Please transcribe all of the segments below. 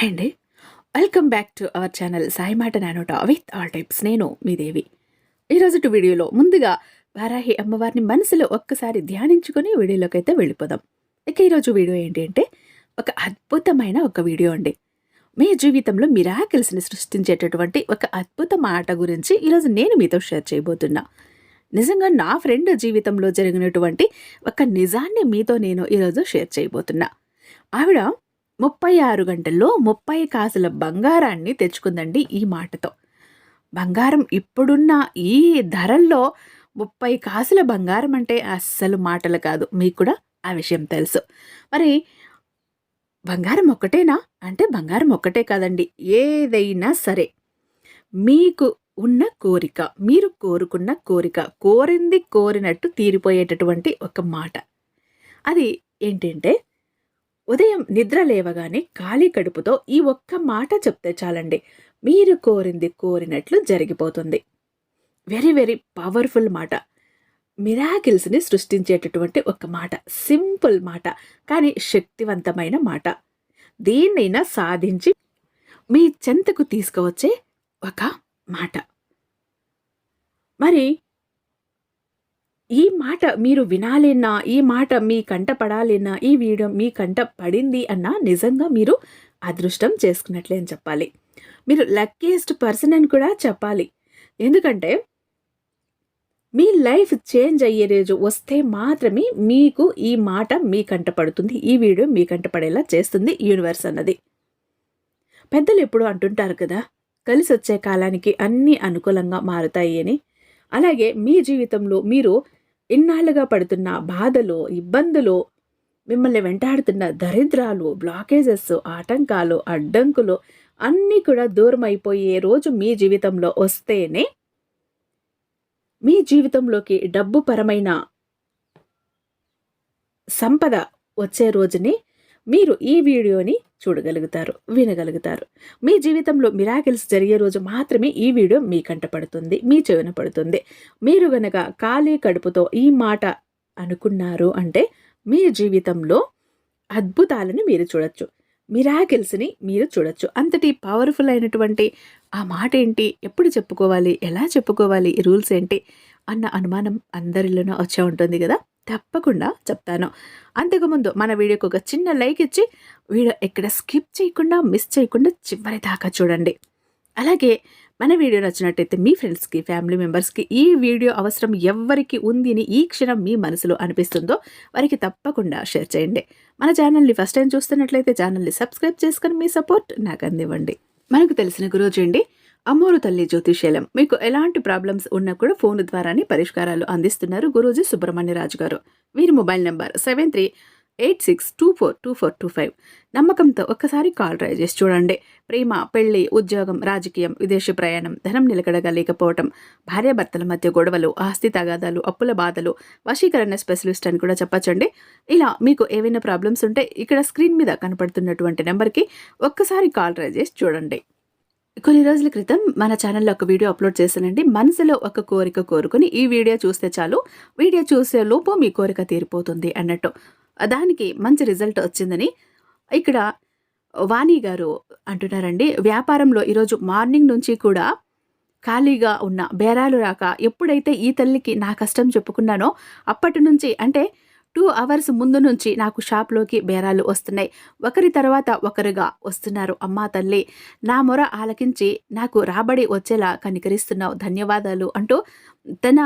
Hi అండి. Welcome back to our channel Sai మాట నానోట విత్ ఆల్ టైప్స్ నేను మీ దేవి. ఈరోజు వీడియోలో ముందుగా వారాహి అమ్మవారిని మనసులో ఒక్కసారి ధ్యానించుకొని వీడియోలోకి అయితే వెళ్ళిపోదాం. ఇక ఈరోజు వీడియో ఏంటి అంటే ఒక అద్భుతమైన ఒక వీడియో అండి. మీ జీవితంలో మిరాకిల్స్ని సృష్టించేటటువంటి ఒక అద్భుత మాట గురించి ఈరోజు నేను మీతో షేర్ చేయబోతున్నా. నిజంగా నా ఫ్రెండ్ జీవితంలో జరిగినటువంటి ఒక నిజాన్ని మీతో నేను ఈరోజు షేర్ చేయబోతున్నా. ఆవిడ ముప్పై ఆరు గంటల్లో ముప్పై కాసుల బంగారాన్ని తెచ్చుకుందండి ఈ మాటతో. బంగారం ఇప్పుడున్న ఈ ధరల్లో ముప్పై కాసుల బంగారం అంటే అస్సలు మాటలు కాదు. మీకు కూడా ఆ విషయం తెలుసు. మరి బంగారం ఒక్కటేనా? అంటే బంగారం ఒక్కటే కాదండి. ఏదైనా సరే మీకు ఉన్న కోరిక మీరు కోరుకున్న కోరిక కోరింది కోరినట్టు తీరిపోయేటటువంటి ఒక మాట. అది ఏంటంటే ఉదయం నిద్ర లేవగానే ఖాళీ కడుపుతో ఈ ఒక్క మాట చెప్తే చాలండి. మీరు కోరింది కోరినట్లు జరిగిపోతుంది. వెరీ వెరీ పవర్ఫుల్ మాట. మిరాకిల్స్ని సృష్టించేటటువంటి ఒక మాట. సింపుల్ మాట కానీ శక్తివంతమైన మాట. దేన్నైనా సాధించి మీ చెంతకు తీసుకువచ్చే ఒక మాట. మరి ఈ మాట మీరు వినాలేనా? ఈ మాట మీ కంట పడాలేనా? ఈ వీడియో మీ కంట పడింది అన్నా నిజంగా మీరు అదృష్టం చేసుకున్నట్లే అని చెప్పాలి. మీరు లక్కీయెస్ట్ పర్సన్ అని కూడా చెప్పాలి. ఎందుకంటే మీ లైఫ్ చేంజ్ అయ్యే రోజు వస్తే మాత్రమే మీకు ఈ మాట మీ కంట పడుతుంది. ఈ వీడియో మీ కంట పడేలా చేస్తుంది యూనివర్స్ అన్నది. పెద్దలు ఎప్పుడు అంటుంటారు కదా కలిసి వచ్చే కాలానికి అన్నీ అనుకూలంగా మారుతాయి అని. అలాగే మీ జీవితంలో మీరు ఇన్నాళ్ళుగా పడుతున్న బాధలు ఇబ్బందులు మిమ్మల్ని వెంటాడుతున్న దరిద్రాలు బ్లాకేజెస్ ఆటంకాలు అడ్డంకులు అన్నీ కూడా దూరం అయిపోయే రోజు మీ జీవితంలో వస్తేనే మీ జీవితంలోకి డబ్బు పరమైన సంపద వచ్చే రోజుని మీరు ఈ వీడియోని చూడగలుగుతారు వినగలుగుతారు. మీ జీవితంలో మిరాకిల్స్ జరిగే రోజు మాత్రమే ఈ వీడియో మీ కంట పడుతుంది మీ చెవిన పడుతుంది. మీరు గనక ఖాళీ కడుపుతో ఈ మాట అనుకున్నారు అంటే మీ జీవితంలో అద్భుతాలను మీరు చూడొచ్చు. మిరాకిల్స్ని మీరు చూడొచ్చు. అంతటి పవర్ఫుల్ అయినటువంటి ఆ మాట ఏంటి? ఎప్పుడు చెప్పుకోవాలి? ఎలా చెప్పుకోవాలి? రూల్స్ ఏంటి? అన్న అనుమానం అందరిలోనూ వచ్చే ఉంటుంది కదా? తప్పకుండా చెప్తాను. అంతకుముందు మన వీడియోకి ఒక చిన్న లైక్ ఇచ్చి వీడియో ఎక్కడ స్కిప్ చేయకుండా మిస్ చేయకుండా చివరి దాకా చూడండి. అలాగే మన వీడియో నచ్చినట్టయితే మీ ఫ్రెండ్స్కి ఫ్యామిలీ మెంబర్స్కి ఈ వీడియో అవసరం ఎవరికి ఉంది అని ఈ క్షణం మీ మనసులో అనిపిస్తుందో వారికి తప్పకుండా షేర్ చేయండి. మన ఛానల్ని ఫస్ట్ టైం చూస్తున్నట్లయితే ఛానల్ని సబ్స్క్రైబ్ చేసుకుని మీ సపోర్ట్ నాకు అందివ్వండి. మనకు తెలిసిన గురుజీ అండి అమ్మోరు తల్లి జ్యోతిషాలయం మీకు ఎలాంటి ప్రాబ్లమ్స్ ఉన్నా కూడా ఫోన్ ద్వారానే పరిష్కారాలు అందిస్తున్నారు గురూజీ సుబ్రహ్మణ్యరాజు గారు. వీరి mobile number seven three eight six two four two four two five. నమ్మకంతో ఒక్కసారి కాల్ ట్రై చేసి చూడండి. ప్రేమ పెళ్ళి ఉద్యోగం రాజకీయం విదేశీ ప్రయాణం ధనం నిలకడగా లేకపోవటం భార్యాభర్తల మధ్య గొడవలు ఆస్తి తగాదాలు అప్పుల బాధలు వశీకరణ స్పెషలిస్ట్ అని కూడా చెప్పచ్చండి. ఇలా మీకు ఏవైనా ప్రాబ్లమ్స్ ఉంటే ఇక్కడ స్క్రీన్ మీద కనపడుతున్నటువంటి నెంబర్కి ఒక్కసారి కాల్ ట్రై చేసి చూడండి. కొన్ని రోజుల క్రితం మన ఛానల్లో ఒక వీడియో అప్లోడ్ చేశానండి. మనసులో ఒక కోరిక కోరుకుని ఈ వీడియో చూస్తే చాలు వీడియో చూసే లోపు మీ కోరిక తీరిపోతుంది అన్నట్టు. దానికి మంచి రిజల్ట్ వచ్చిందని ఇక్కడ వాణి గారు అంటున్నారండి. వ్యాపారంలో ఈరోజు మార్నింగ్ నుంచి కూడా ఖాళీగా ఉన్న బేరాలు రాక ఎప్పుడైతే ఈ తల్లికి నా కష్టం చెప్పుకున్నానో అప్పటి నుంచి అంటే టూ అవర్స్ ముందు నుంచి నాకు షాప్లోకి బేరాలు వస్తున్నాయి. ఒకరి తర్వాత ఒకరుగా వస్తున్నారు అమ్మా తల్లి. నా మొర ఆలకించి నాకు రాబడి వచ్చేలా కనికరిస్తున్నావు. ధన్యవాదాలు అంటూ తన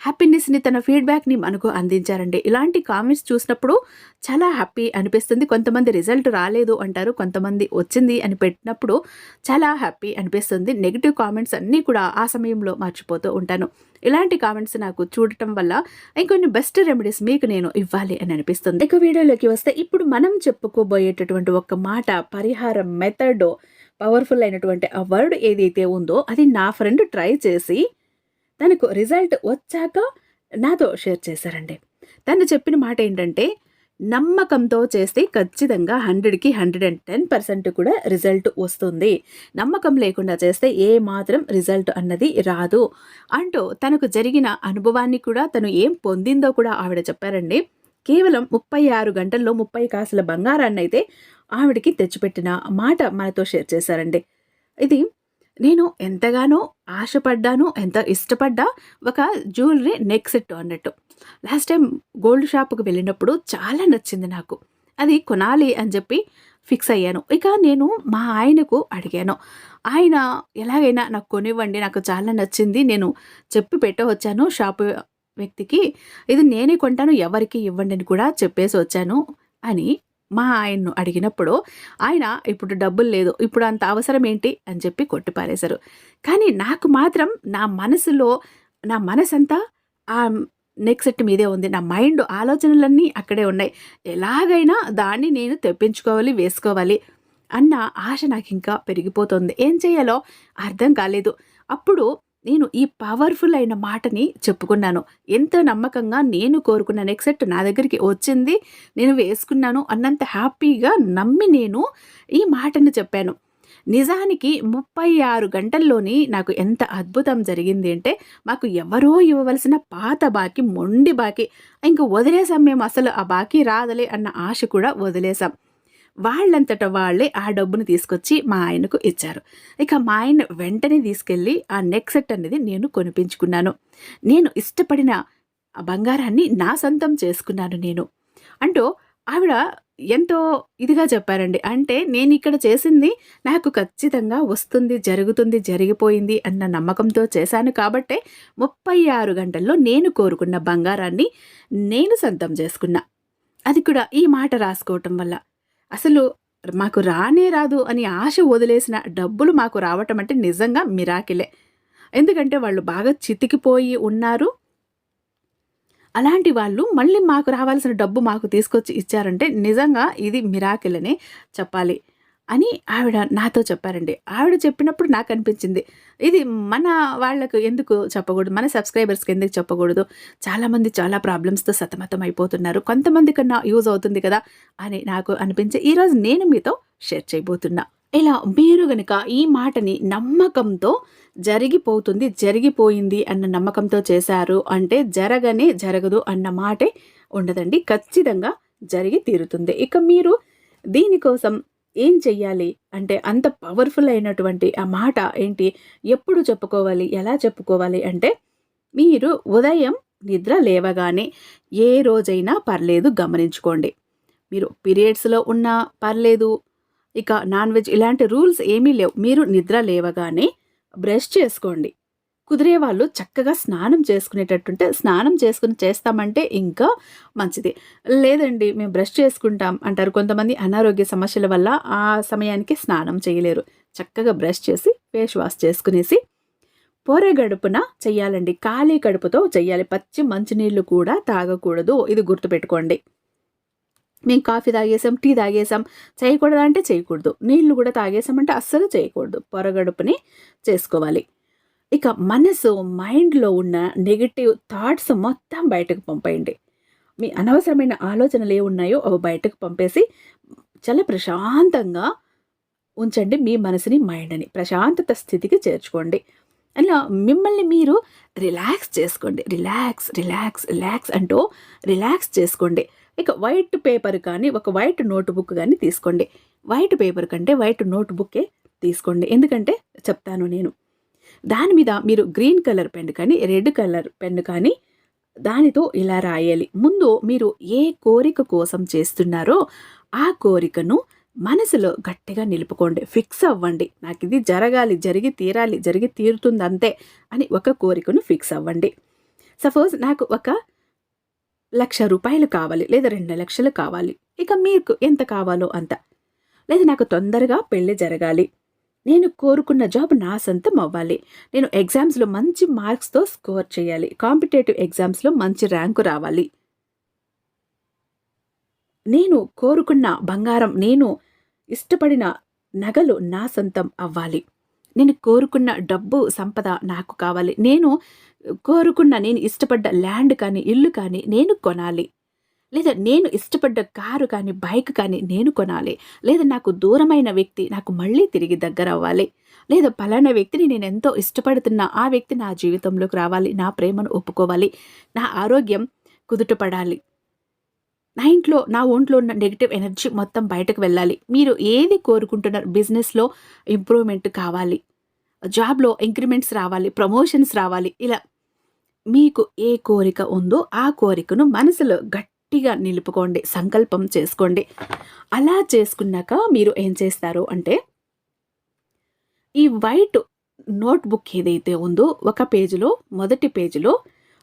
హ్యాపీనెస్ని తన ఫీడ్బ్యాక్ని మనకు అందించారండి. ఇలాంటి కామెంట్స్ చూసినప్పుడు చాలా హ్యాపీ అనిపిస్తుంది. కొంతమంది రిజల్ట్ రాలేదు అంటారు. కొంతమంది వచ్చింది అని పెట్టినప్పుడు చాలా హ్యాపీ అనిపిస్తుంది. నెగిటివ్ కామెంట్స్ అన్నీ కూడా ఆ సమయంలో మర్చిపోతూ ఉంటాను. ఇలాంటి కామెంట్స్ నాకు చూడటం వల్ల ఇంకొన్ని బెస్ట్ రెమెడీస్ మీకు నేను ఇవ్వాలి అని అనిపిస్తుంది. ఇక వీడియోలోకి వస్తే ఇప్పుడు మనం చెప్పుకోబోయేటటువంటి ఒక మాట పరిహారం మెథడ్ పవర్ఫుల్ అయినటువంటి ఆ వర్డ్ ఏదైతే ఉందో అది నా ఫ్రెండ్ ట్రై చేసి తనకు రిజల్ట్ వచ్చాక నాతో షేర్ చేశారండి. తను చెప్పిన మాట ఏంటంటే నమ్మకంతో చేస్తే ఖచ్చితంగా హండ్రెడ్కి హండ్రెడ్ అండ్ టెన్ పర్సెంట్ కూడా రిజల్ట్ వస్తుంది. నమ్మకం లేకుండా చేస్తే ఏ మాత్రం రిజల్ట్ అన్నది రాదు. అంటూ తనకు జరిగిన అనుభవాన్ని కూడా తను ఏం పొందిందో కూడా ఆవిడ చెప్పారండి. కేవలం ముప్పై ఆరు గంటల్లో ముప్పై కాసుల బంగారాన్ని అయితే ఆవిడకి తెచ్చిపెట్టిన మాట మనతో షేర్ చేశారండి. ఇది నేను ఎంతగానో ఆశపడ్డాను ఎంత ఇష్టపడ్డా ఒక జ్యువెలరీ నెక్ సెట్ అన్నట్టు. లాస్ట్ టైం గోల్డ్ షాప్కి వెళ్ళినప్పుడు చాలా నచ్చింది నాకు. అది కొనాలి అని చెప్పి ఫిక్స్ అయ్యాను. ఇక నేను మా ఆయనకు అడిగాను. ఆయన ఎలాగైనా నాకు కొనివ్వండి నాకు చాలా నచ్చింది నేను చెప్పి పెట్టవచ్చాను షాప్ వ్యక్తికి. ఇది నేనే కొంటాను ఎవరికి ఇవ్వండి అని కూడా చెప్పేసి వచ్చాను అని మా ఆయన్ను అడిగినప్పుడు ఆయన ఇప్పుడు డబ్బులు లేదు ఇప్పుడు అంత అవసరం ఏంటి? అని చెప్పి కొట్టిపారేశారు. కానీ నాకు మాత్రం నా మనసులో నా మనసంతా ఆ నెక్ సెట్ మీదే ఉంది. నా మైండ్ ఆలోచనలన్నీ అక్కడే ఉన్నాయి. ఎలాగైనా దాన్ని నేను తెప్పించుకోవాలి వేసుకోవాలి అన్న ఆశ నాకు ఇంకా పెరిగిపోతుంది. ఏం చేయాలో అర్థం కాలేదు. అప్పుడు నేను ఈ పవర్ఫుల్ అయిన మాటని చెప్పుకున్నాను. ఎంత నమ్మకంగా నేను కోరుకున్న నెక్సెట్ నా దగ్గరికి వచ్చింది. నేను వేసుకున్నాను అన్నంత హ్యాపీగా నమ్మి నేను ఈ మాటను చెప్పాను. నిజానికి ముప్పై ఆరు గంటల్లోని నాకు ఎంత అద్భుతం జరిగింది అంటే మాకు ఎవరో ఇవ్వవలసిన పాత బాకీ మొండి బాకీ. ఇంక వదిలేసాం మేము అసలు ఆ బాకీ రాదలే అన్న ఆశ కూడా వదిలేసాం. వాళ్ళంతట వాళ్ళే ఆ డబ్బును తీసుకొచ్చి మా ఆయనకు ఇచ్చారు. ఇక మా ఆయన వెంటనే తీసుకెళ్ళి ఆ నెక్ సెట్ అనేది నేను కొనిపించుకున్నాను. నేను ఇష్టపడిన ఆ బంగారాన్ని నా సొంతం చేసుకున్నాను నేను. అంటూ ఆవిడ ఎంతో ఇదిగా చెప్పారండి. అంటే నేను ఇక్కడ చేసింది నాకు ఖచ్చితంగా వస్తుంది జరుగుతుంది జరిగిపోయింది అన్న నమ్మకంతో చేశాను కాబట్టే ముప్పై ఆరు గంటల్లో నేను కోరుకున్న బంగారాన్ని నేను సొంతం చేసుకున్నా. అది కూడా ఈ మాట రాసుకోవటం వల్ల. అసలు మాకు రానే రాదు అని ఆశ వదిలేసిన డబ్బులు మాకు రావటం అంటే నిజంగా మిరాకిలే. ఎందుకంటే వాళ్ళు బాగా చితికిపోయి ఉన్నారు. అలాంటి వాళ్ళు మళ్ళీ మాకు రావాల్సిన డబ్బు మాకు తీసుకొచ్చి ఇచ్చారంటే నిజంగా ఇది మిరాకిల్ అని చెప్పాలి. అని ఆవిడ నాతో చెప్పారండి. ఆవిడ చెప్పినప్పుడు నాకు అనిపించింది ఇది మన వాళ్ళకు ఎందుకు చెప్పకూడదు? మన సబ్స్క్రైబర్స్కి ఎందుకు చెప్పకూడదు? చాలామంది చాలా ప్రాబ్లమ్స్తో సతమతం అయిపోతున్నారు. కొంతమంది కన్నా యూజ్ అవుతుంది కదా? అని నాకు అనిపించి ఈరోజు నేను మీతో షేర్ చేయబోతున్నా. ఇలా మీరు గనుక ఈ మాటని నమ్మకంతో జరిగిపోతుంది జరిగిపోయింది అన్న నమ్మకంతో చేశారు అంటే జరగనే జరగదు అన్న మాటే ఉండదండి. ఖచ్చితంగా జరిగి తీరుతుంది. ఇక మీరు దీనికోసం ఏం చెయ్యాలి? అంటే అంత పవర్ఫుల్ అయినటువంటి ఆ మాట ఏంటి? ఎప్పుడు చెప్పుకోవాలి? ఎలా చెప్పుకోవాలి? అంటే మీరు ఉదయం నిద్ర లేవగానే ఏ రోజైనా పర్లేదు గమనించుకోండి. మీరు పీరియడ్స్లో ఉన్నా పర్లేదు. ఇక నాన్ వెజ్ ఇలాంటి రూల్స్ ఏమీ లేవు. మీరు నిద్ర లేవగానే బ్రష్ చేసుకోండి. కుదిరే వాళ్ళు చక్కగా స్నానం చేసుకునేటట్టుంటే స్నానం చేసుకుని చేస్తామంటే ఇంకా మంచిది. లేదండి మేము బ్రష్ చేసుకుంటాం అంటారు కొంతమంది అనారోగ్య సమస్యల వల్ల ఆ సమయానికి స్నానం చేయలేరు. చక్కగా బ్రష్ చేసి ఫేస్ వాష్ చేసుకునేసి పొర గడుపున చెయ్యాలండి. ఖాళీ కడుపుతో చెయ్యాలి. పచ్చి మంచినీళ్ళు కూడా తాగకూడదు. ఇది గుర్తుపెట్టుకోండి. మేము కాఫీ తాగేసాం టీ తాగేసాం. చేయకూడదంటే చేయకూడదు. నీళ్ళు కూడా తాగేసామంటే అస్సలు చేయకూడదు. పొరగడుపుని చేసుకోవాలి. ఇక మనసు మైండ్లో ఉన్న నెగిటివ్ థాట్స్ మొత్తం బయటకు పంపేయండి. మీ అనవసరమైన ఆలోచనలు ఏ ఉన్నాయో అవి బయటకు పంపేసి చాలా ప్రశాంతంగా ఉంచండి మీ మనసుని మైండ్ని. ప్రశాంతత స్థితికి చేర్చుకోండి. అలా మిమ్మల్ని మీరు రిలాక్స్ చేసుకోండి. రిలాక్స్ రిలాక్స్ రిలాక్స్ అంటూ రిలాక్స్ చేసుకోండి. ఇక వైట్ పేపర్ కానీ ఒక వైట్ నోట్ బుక్ కానీ తీసుకోండి. వైట్ పేపర్ కంటే వైట్ నోట్బుక్కే తీసుకోండి. ఎందుకంటే చెప్తాను నేను. దాని మీద మీరు గ్రీన్ కలర్ పెన్ కానీ రెడ్ కలర్ పెన్ కానీ దానితో ఇలా రాయాలి. ముందు మీరు ఏ కోరిక కోసం చేస్తున్నారో ఆ కోరికను మనసులో గట్టిగా నిలుపుకోండి. ఫిక్స్ అవ్వండి. నాకు ఇది జరగాలి జరిగి తీరాలి జరిగి తీరుతుంది అంతే అని ఒక కోరికను ఫిక్స్ అవ్వండి. సపోజ్ నాకు ఒక లక్ష రూపాయలు కావాలి లేదా రెండు లక్షలు కావాలి. ఇక మీకు ఎంత కావాలో అంత. లేదా నాకు తొందరగా పెళ్ళి జరగాలి. నేను కోరుకున్న జాబ్ నా సొంతం అవ్వాలి. నేను ఎగ్జామ్స్లో మంచి మార్క్స్తో స్కోర్ చేయాలి. కాంపిటేటివ్ ఎగ్జామ్స్లో మంచి ర్యాంకు రావాలి. నేను కోరుకున్న బంగారం నేను ఇష్టపడిన నగలు నా సొంతం అవ్వాలి. నేను కోరుకున్న డబ్బు సంపద నాకు కావాలి. నేను కోరుకున్న నేను ఇష్టపడ్డ ల్యాండ్ కానీ ఇల్లు కానీ నేను కొనాలి. లేదా నేను ఇష్టపడ్డ కారు కానీ బైక్ కానీ నేను కొనాలి. లేదా నాకు దూరమైన వ్యక్తి నాకు మళ్ళీ తిరిగి దగ్గర అవ్వాలి. లేదా పలానా వ్యక్తిని నేను ఎంతో ఇష్టపడుతున్నా ఆ వ్యక్తి నా జీవితంలోకి రావాలి నా ప్రేమను ఒప్పుకోవాలి నా ఆరోగ్యం కుదుటపడాలి. నా ఇంట్లో నా ఒంట్లో ఉన్న నెగిటివ్ ఎనర్జీ మొత్తం బయటకు వెళ్ళాలి. మీరు ఏది కోరుకుంటున్నారు బిజినెస్లో ఇంప్రూవ్మెంట్ కావాలి. జాబ్లో ఇంక్రిమెంట్స్ రావాలి ప్రమోషన్స్ రావాలి. ఇలా మీకు ఏ కోరిక ఉందో ఆ కోరికను మనసులో గట్టి గట్టిగా నిలుపుకోండి సంకల్పం చేసుకోండి. అలా చేసుకున్నాక మీరు ఏం చేస్తారు అంటే ఈ వైట్ నోట్బుక్ ఏదైతే ఉందో ఒక పేజీలో మొదటి పేజీలో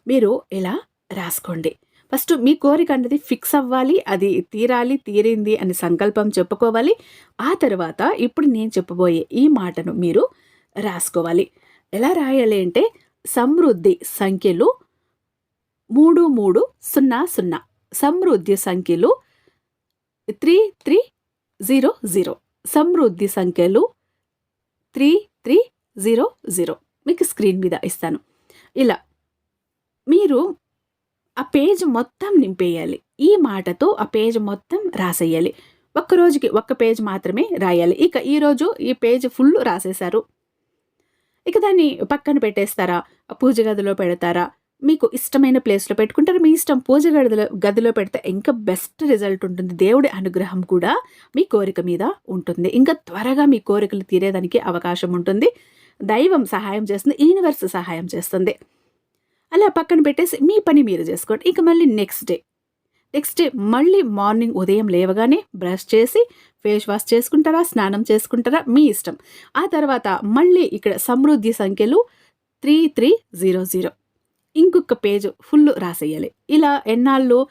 మీరు ఇలా రాసుకోండి. ఫస్ట్ మీ కోరిక అన్నది ఫిక్స్ అవ్వాలి అది తీరాలి తీరింది అని సంకల్పం చెప్పుకోవాలి. ఆ తర్వాత ఇప్పుడు నేను చెప్పబోయే ఈ మాటను మీరు రాసుకోవాలి. ఎలా రాయాలి అంటే సమృద్ధి సంఖ్యలు మూడు మూడు సున్నా సున్నా. సమృద్ధి సంఖ్యలు త్రీ త్రీ జీరో జీరో. సమృద్ధి సంఖ్యలు త్రీ త్రీ జీరో జీరో. మీకు స్క్రీన్ మీద ఇస్తాను. ఇలా మీరు ఆ పేజ్ మొత్తం నింపేయాలి. ఈ మాటతో ఆ పేజ్ మొత్తం రాసేయాలి. ఒక్క రోజుకి ఒక్క పేజ్ మాత్రమే రాయాలి. ఇక ఈరోజు ఈ పేజ్ ఫుల్ రాసేశారు. ఇక దాన్ని పక్కన పెట్టేస్తారా? పూజ గదిలో పెడతారా? మీకు ఇష్టమైన ప్లేస్లో పెట్టుకుంటారు. మీ ఇష్టం పూజ గదిలో గదిలో పెడితే ఇంకా బెస్ట్ రిజల్ట్ ఉంటుంది. దేవుడి అనుగ్రహం కూడా మీ కోరిక మీద ఉంటుంది. ఇంకా త్వరగా మీ కోరికలు తీరేదానికి అవకాశం ఉంటుంది. దైవం సహాయం చేస్తుంది. యూనివర్స్ సహాయం చేస్తుంది. అలా పక్కన పెట్టేసి మీ పని మీరు చేసుకోండి. ఇక మళ్ళీ నెక్స్ట్ డే నెక్స్ట్ డే మళ్ళీ మార్నింగ్ ఉదయం లేవగానే బ్రష్ చేసి ఫేస్ వాష్ చేసుకుంటారా? స్నానం చేసుకుంటారా? మీ ఇష్టం. ఆ తర్వాత మళ్ళీ ఇక్కడ సమృద్ధి సంఖ్యలు త్రీ త్రీ జీరో జీరో ఇంకొక పేజ్ ఫుల్ రాసేయాలి. ఇలా ఎన్నాళ్ళు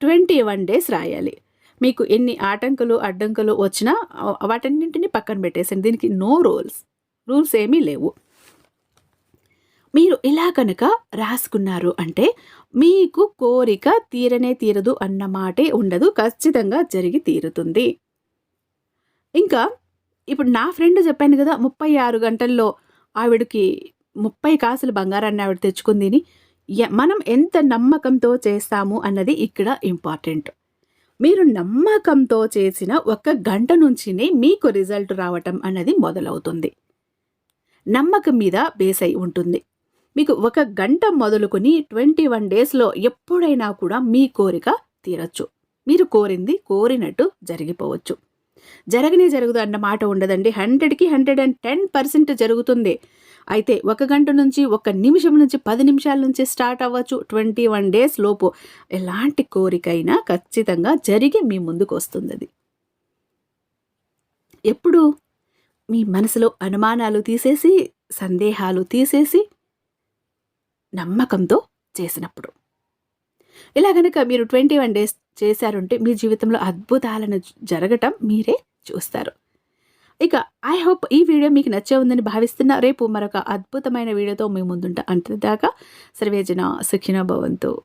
ట్వంటీ వన్ డేస్ రాయాలి. మీకు ఎన్ని ఆటంకులు అడ్డంకులు వచ్చినా వాటన్నింటినీ పక్కన పెట్టేసండి దీనికి నో రూల్స్. రూల్స్ ఏమీ లేవు. మీరు ఇలా కనుక రాసుకున్నారు అంటే మీకు కోరిక తీరనే తీరదు అన్న మాటే ఉండదు. ఖచ్చితంగా జరిగి తీరుతుంది. ఇంకా ఇప్పుడు నా ఫ్రెండ్ చెప్పాను కదా ముప్పై ఆరు గంటల్లో ఆవిడకి ముప్పై కాసులు బంగారాన్ని ఆవిడ తెచ్చుకుందిని మనం ఎంత నమ్మకంతో చేస్తాము అన్నది ఇక్కడ ఇంపార్టెంట్. మీరు నమ్మకంతో చేసిన ఒక గంట నుంచినే మీకు రిజల్ట్ రావటం అన్నది మొదలవుతుంది. నమ్మకం మీద బేస్ అయి ఉంటుంది. మీకు ఒక గంట మొదలుకొని ట్వంటీ వన్ డేస్లో ఎప్పుడైనా కూడా మీ కోరిక తీరచ్చు. మీరు కోరింది కోరినట్టు జరిగిపోవచ్చు. జరగనే జరగదు అన్న మాట ఉండదండి. హండ్రెడ్కి హండ్రెడ్ అండ్ టెన్ పర్సెంట్ జరుగుతుంది. అయితే ఒక గంట నుంచి ఒక నిమిషం నుంచి పది నిమిషాల నుంచి స్టార్ట్ అవ్వచ్చు. ట్వంటీ వన్ డేస్ లోపు ఎలాంటి కోరికైనా ఖచ్చితంగా జరిగి మీ ముందుకు వస్తుంది అది ఎప్పుడు? మీ మనసులో అనుమానాలు తీసేసి సందేహాలు తీసేసి నమ్మకంతో చేసినప్పుడు. ఇలా కనుక మీరు ట్వంటీ వన్ డేస్ చేశారంటే మీ జీవితంలో అద్భుతాలను జరగటం మీరే చూస్తారు. ఇక ఐ హోప్ ఈ వీడియో మీకు నచ్చే ఉందని భావిస్తున్నా. రేపు మరొక అద్భుతమైన వీడియోతో మీ ముందుంటా. అంతదాకా సర్వేజన సుఖినో భవంతు.